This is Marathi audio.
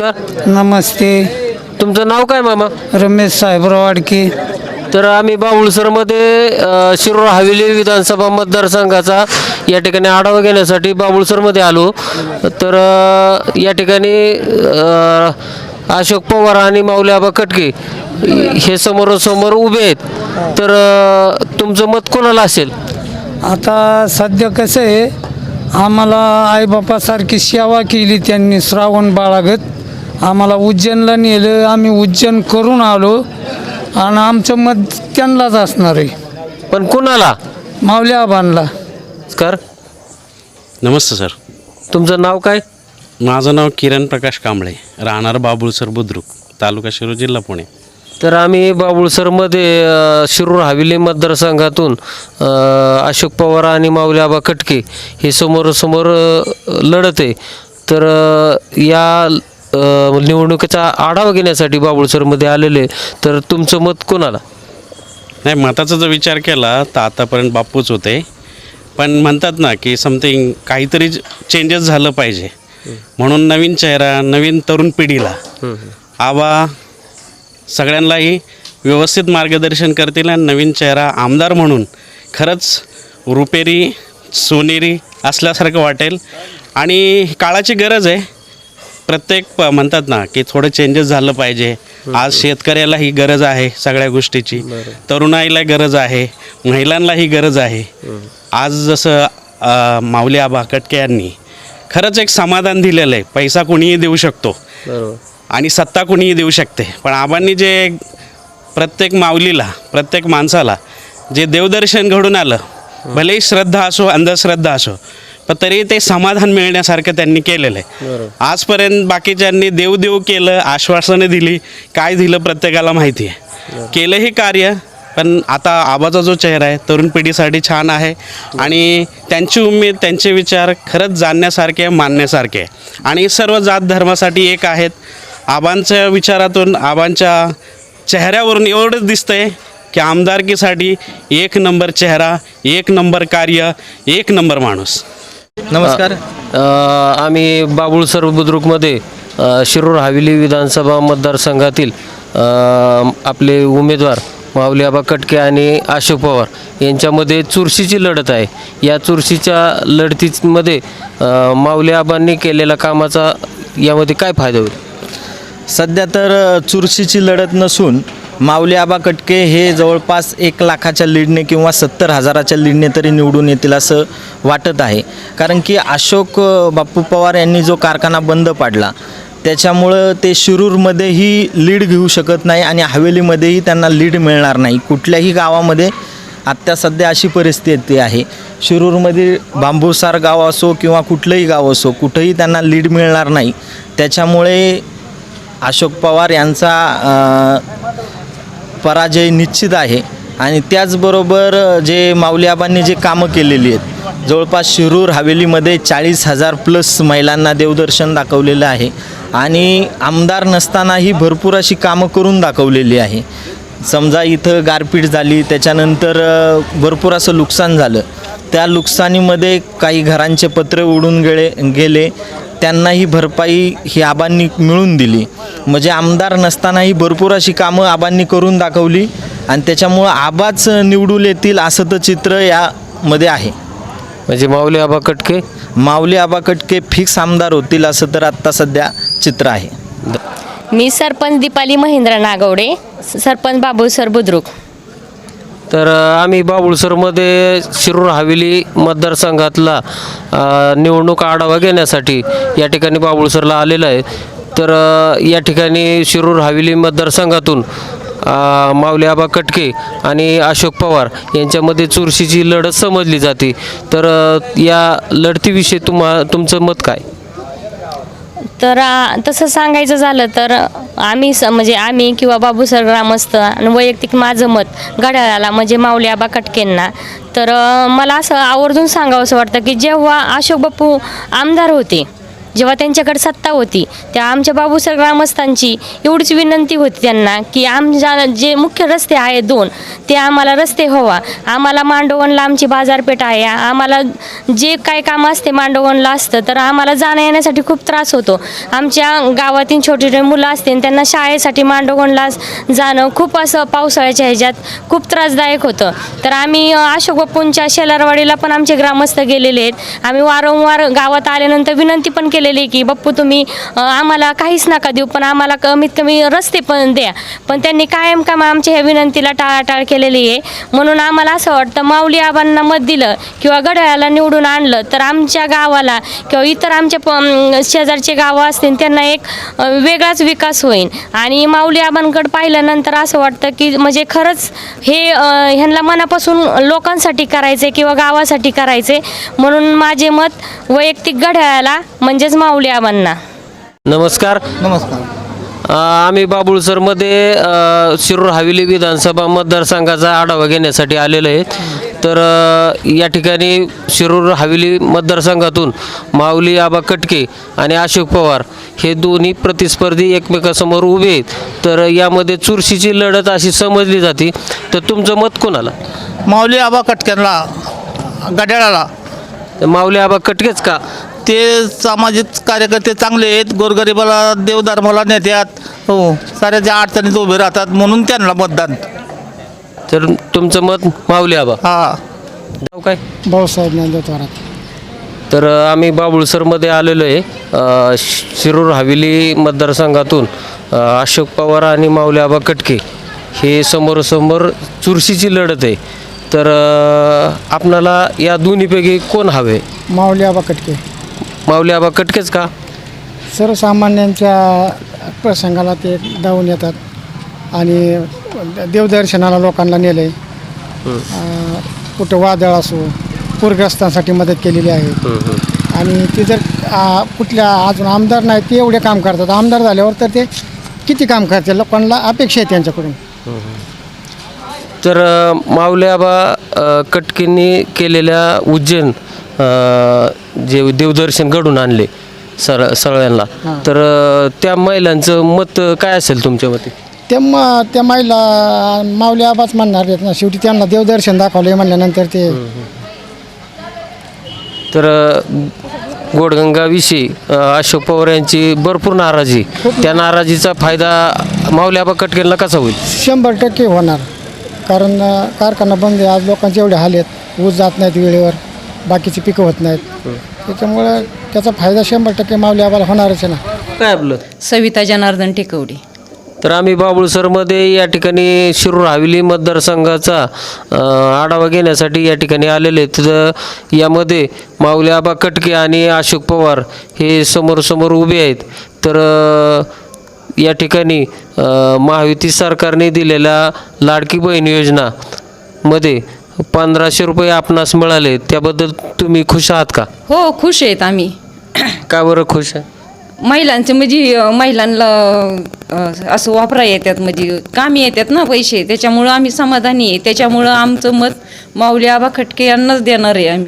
नमस्कार. नमस्ते. तुमचं नाव काय मामा? रमेश साहेबराव वाडके तर आम्ही बाबुळसरमध्ये अ, शिरूर हवेली विधानसभा मतदारसंघाचा या ठिकाणी आढावा घेण्यासाठी बाबुळसरमध्ये आलो. तर अ, या ठिकाणी अ, अशोक पवार आणि माऊली आबा कटके हे समोरासमोर उभे आहेत. तर अ, तुमचं मत कोणाला असेल? आता सध्या कसं आहे आम्हाला आईबापासारखी सेवा केली त्यांनी श्रावण बाळागत. आम्हाला उज्जैनला नेलं आम्ही उज्जैन करून आलो आणि आमचं मत त्यांनाच असणार आहे. पण कोणाला? माऊली आबांना. कर नमस्ते सर. तुमचं नाव काय? माझं नाव किरण प्रकाश कांबळे राहणार बाबुळसर बुद्रुक तालुका शिरूर जिल्हा पुणे. तर आम्ही बाबुळसरमध्ये अ, शिरूर हवेली मतदारसंघातून अ, अशोक पवार आणि माऊली आबा कटके हे समोरासमोर अ, लढत आहे. तर अ, या निवडणुकीचा आढावा घेण्यासाठी बाबुळसरमध्ये आलेले तर तुमचं मत कोणाला? नाही मताचा जर विचार केला तर आतापर्यंत बापूच होते. पण म्हणतात ना की समथिंग काहीतरी चेंजेस झालं पाहिजे. म्हणून नवीन चेहरा नवीन तरुण पिढीला आबा सगळ्यांनाही व्यवस्थित मार्गदर्शन करतील आणि नवीन चेहरा आमदार म्हणून खरंच रुपेरी सोनेरी असल्यासारखं वाटेल. आणि काळाची गरज आहे. प्रत्येक प- म्हणतात ना की थोडं चेंजेस झालं पाहिजे. आज शेतकऱ्याला ही गरज आहे सगळ्या गोष्टीची. तरुणाईला गरज आहे महिलांनाही गरज आहे. आज जसं माऊली आबा कटके यांनी खरंच एक समाधान दिलेलं आहे. पैसा कोणीही देऊ शकतो. आणि सत्ता कोणीही देऊ शकते. पण आबांनी जे प्रत्येक माऊलीला प्रत्येक माणसाला जे देवदर्शन घडून आलं भलेही श्रद्धा असो अंधश्रद्धा असो पण तरी ते समाधान मिळण्यासारखं त्यांनी केलेलं आहे. आजपर्यंत बाकीच्यांनी देव देव केलं आश्वासनं दिली काय दिलं प्रत्येकाला माहिती आहे. केलंही कार्य पण आता आबाचा जो चेहरा आहे तरुण पिढीसाठी छान आहे. आणि त्यांची उमेद त्यांचे विचार खरंच जाणण्यासारखे आहे मानण्यासारखे आहे. आणि सर्व जात धर्मासाठी एक आहेत. आबांच्या विचारातून आबांच्या चेहऱ्यावरून एवढंच दिसतंय की आमदारकीसाठी एक नंबर चेहरा एक नंबर कार्य एक नंबर माणूस. नमस्कार. अ, आम्ही बाबुळसर बुद्रुकमध्ये अ, शिरूर हवेली विधानसभा मतदारसंघातील अ, आपले उमेदवार माऊली आबा कटके आणि अशोक पवार यांच्यामध्ये चुरशीची लढत आहे. या चुरशीच्या लढतीमध्ये अ, माऊली आबांनी केलेल्या कामाचा यामध्ये काय फायदा होईल? सध्या तर अ, चुरशीची लढत नसून माऊली आबा कटके हे जवळपास एक लाखाच्या लीडने किंवा सत्तर हजाराच्या लीडने तरी निवडून येतील असं वाटत आहे. कारण की अशोक बाप्पू पवार यांनी जो कारखाना बंद पाडला त्याच्यामुळं ते शिरूरमध्येही लीड घेऊ शकत नाही आणि हवेलीमध्येही त्यांना लीड मिळणार नाही. कुठल्याही गावामध्ये आत्ता सध्या अशी परिस्थिती आहे. शिरूरमध्ये बांबूसार गाव असो किंवा कुठलंही गाव असो कुठंही त्यांना लीड मिळणार नाही. त्याच्यामुळे अशोक पवार यांचा पराजय निश्चित आहे. आणि त्याचबरोबर जे माऊलीआबांनी जे कामं केलेली आहेत जवळपास शिरूर हवेलीमध्ये चाळीस हजार प्लस महिलांना देवदर्शन दाखवलेलं आहे. आणि आमदार नसतानाही भरपूर अशी कामं करून दाखवलेली आहे. समजा इथं गारपीट झाली त्याच्यानंतर भरपूर असं नुकसान झालं. त्या नुकसानीमध्ये काही घरांचे पत्रे उडून गेले गेले. त्यांनाही भरपाई ही आबांनी मिळून दिली. म्हणजे आमदार नसतानाही भरपूर अशी कामं आबांनी करून दाखवली आणि त्याच्यामुळं आबाच निवडून येतील असं तर चित्र यामध्ये आहे. म्हणजे माऊली आबा कटके? माऊली आबा कटके फिक्स आमदार होतील असं तर आत्ता सध्या चित्र आहे. मी सरपंच दीपाली महेंद्र नागवडे सरपंच बाबूसर बुद्रुक. तर आम्ही बाबुळसरमध्ये शिरूर हवेली मतदारसंघातला निवडणूक आढावा घेण्यासाठी या ठिकाणी बाबुळसरला आलेलं आहे. तर या ठिकाणी शिरूर हवेली मतदारसंघातून माऊली आबा कटके आणि अशोक पवार यांच्यामध्ये चुरशीची लढत समजली जाते. तर या लढतीविषयी तुम्हा तुमचं मत काय? तर तसं सांगायचं झालं तर आम्ही स म्हणजे आम्ही किंवा बाबूसर ग्रामस्थ आणि वैयक्तिक माझं मत घड्याळाला म्हणजे माऊली आबा कटकेंना तर मला असं आवर्जून सांगावं असं वाटतं की जेव्हा अशोक बापू आमदार होते जेव्हा त्यांच्याकडे सत्ता होती त्या आमच्या बाबूसर ग्रामस्थांची एवढीच विनंती होती त्यांना की आमच्या जे मुख्य रस्ते आहे दोन ते आम्हाला रस्ते हवा. आम्हाला मांडवणला आमची बाजारपेठ आहे. आम्हाला जे काय काम असते मांडवणला असतं तर आम्हाला जाण्या येण्यासाठी खूप त्रास होतो. आमच्या गावातील छोटे छोटे मुलं असतील त्यांना शाळेसाठी मांडवणला जाणं खूप असं पावसाळ्याच्या ह्याच्यात खूप त्रासदायक होतं. तर आम्ही अशोक बाप्पूंच्या शेलारवाडीला पण आमचे ग्रामस्थ गेलेले आहेत. आम्ही वारंवार गावात आल्यानंतर विनंती पण केली आहे की बाप्पू तुम्ही आम्हाला काहीच नका देऊ पण आम्हाला कमीत कमी रस्ते पण द्या. पण त्यांनी कायम काम आमच्या ह्या विनंतीला टाळाटाळ केलेली आहे. म्हणून आम्हाला असं वाटतं माऊली आबांना मत दिलं किंवा घड्याळाला निवडून आणलं तर आमच्या गावाला किंवा इतर आमच्या शेजारचे गावं असतील त्यांना एक वेगळाच विकास होईल आणि माऊली आबांकडे पाहिल्यानंतर असं वाटतं की म्हणजे खरंच हे ह्यांना मनापासून लोकांसाठी करायचे किंवा गावासाठी करायचे म्हणून माझे मत वैयक्तिक घड्याळाला म्हणजेच माऊली आबांना नमस्कार. नमस्कार. अ, आम्ही बाबुळसरमध्ये अ, शिरूर हवेली विधानसभा मतदारसंघाचा आढावा घेण्यासाठी आलेलो आहे. तर अ, या ठिकाणी शिरूर हवेली मतदारसंघातून माऊली आबा कटके आणि अशोक पवार हे दोन्ही प्रतिस्पर्धी एकमेकासमोर उभे आहेत. तर यामध्ये चुरशीची लढत अशी समजली जाते. तर तुमचं मत कोणाला? माऊली आबा कटक्यांना गड्याळाला. तर माऊली आबा कटकेच का? ते सामाजिक कार्यकर्ते चांगले आहेत गोरगरिबाला देवधर्माला नेत्यात हो. साऱ्याच्या अडचणीत उभे राहतात म्हणून त्यांना मतदान. तर तुमचं मत माऊली आबा? हा. नाव काय? भाऊसाहेब थोरात. तर अ, आम्ही बाबुळसरमध्ये आलेलो आहे अ, शि- शिरूर हवेली मतदारसंघातून अ, अशोक पवार आणि माऊली आबा कटके हे समोरासमोर चुरशीची लढत आहे. तर अ, आपणाला या दोन्हीपैकी कोण हवे? माऊली आबा कटके. माऊली आबा कटकेच का? सर्वसामान्यांच्या प्रसंगाला ते धावून येतात आणि देवदर्शनाला लोकांना नेलं आहे कुठं वादळ असो पूरग्रस्तांसाठी मदत केलेली आहे. आणि ते जर कुठल्या अजून आमदार नाही ते एवढे काम करतात. आमदार झाल्यावर तर ते किती काम करतील लोकांना अपेक्षा आहे त्यांच्याकडून. तर अ, माऊली आबा अ, कटकेंनी केलेल्या उज्जैन जे देवदर्शन घडून आणले सर सगळ्यांना. तर त्या महिलांचं मत काय असेल तुमच्या मते? ते मग त्या माईला माऊली आबाच म्हणणार आहेत ना शेवटी त्यांना देवदर्शन दाखवले म्हणल्यानंतर ते. तर गोडगंगाविषयी अशोक पवार यांची भरपूर नाराजी. त्या नाराजीचा फायदा माऊली आबा कटकेंना कसा होईल? शंभर टक्के होणार. कारण अ, कारखाना बंद आहे आज लोकांचे एवढे हाल आहेत. ऊस जात नाहीत वेळेवर. बाकीची पिकं होत नाहीत. त्याच्यामुळं त्याचा फायदा शंभर टक्के माऊली आबाला होणारच आहे ना. काय आपलं? सविता जनार्दन टेकवडी. तर आम्ही बाबुळसरमध्ये या ठिकाणी शिरूर हवेली मतदारसंघाचा अ, आढावा घेण्यासाठी या ठिकाणी आलेले आहेत. तर यामध्ये माऊली आबा कटके आणि अशोक पवार हे समोरासमोर उभे आहेत. तर अ, या ठिकाणी अ, महायुती सरकारने दिलेल्या लाडकी बहीण योजना मध्ये पंधराशे रुपये आपणास मिळाले त्याबद्दल तुम्ही खुश आहात का? हो खुश आहेत आम्ही. का बरं खुश आहे? महिलांचे म्हणजे अं, महिलांना अं, असं वापरा येतात म्हणजे कामी येतात ना पैसे त्याच्यामुळं आम्ही समाधानी आहे. त्याच्यामुळं आमचं मत माऊली आबा खटके यांनाच देणार आहे आम्ही.